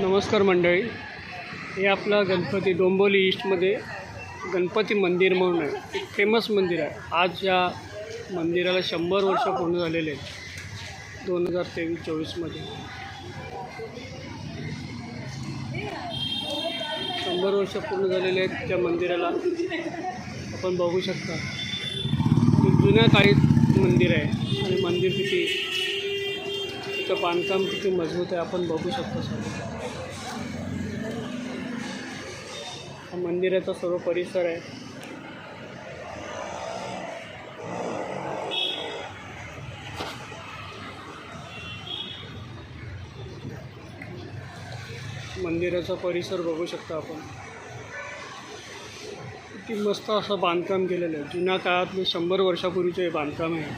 नमस्कार मंडळी. हे आपलं गणपती डोंबोली ईस्टमध्ये गणपती मंदिर म्हणून आहे. एक फेमस मंदिर आहे. आज या मंदिराला शंभर वर्ष पूर्ण झालेले आहेत. दोन हजार तेवीस चोवीसमध्ये शंभर वर्ष पूर्ण झालेले आहेत त्या मंदिराला. आपण बघू शकता. जुन्या काळी मंदिर आहे. आणि मंदिर किती तिचं बांधकाम किती मजबूत आहे आपण बघू शकतो सर मंदिराचा सर्व परिसर आहे. मंदिराचा परिसर बघू शकता आपण. किती मस्त असं बांधकाम केलेलं आहे. जुन्या काळातलं शंभर वर्षापूर्वीचं हे बांधकाम आहे.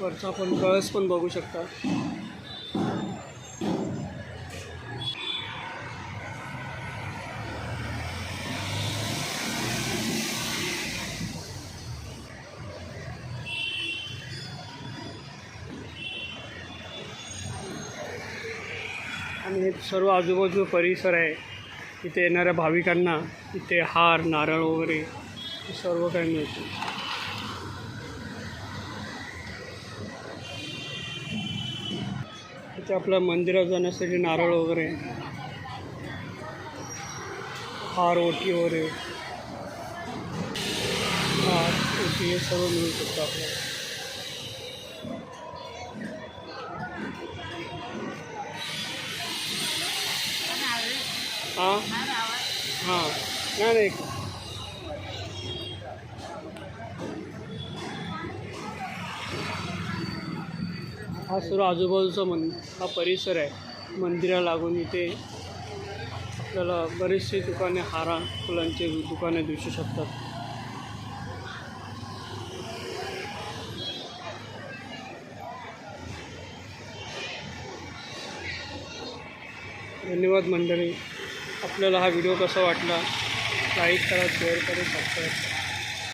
वरचा आपण कळस पण बघू शकता. आणि हे सर्व आजूबाजू परिसर आहे. इथे येणाऱ्या भाविकांना इथे हार नारळ वगैरे हे सर्व काही मिळते. इथे आपल्या मंदिरात जाण्यासाठी नारळ वगैरे हार ओटी वगैरे हार ओटी हे सर्व मिळू शकतं आपल्याला. हां. हां नाही नाही हा सर्व आजूबाजूचा मन हा परिसर आहे. मंदिरा लागून इथे आपल्याला बरेचसे दुकाने हारा फुलांचे दुकाने दिसू शकतात. धन्यवाद मंडळी. आपल्याला हा व्हिडिओ कसा वाटला लाईक करा शेअर करा सबस्क्राईब करा.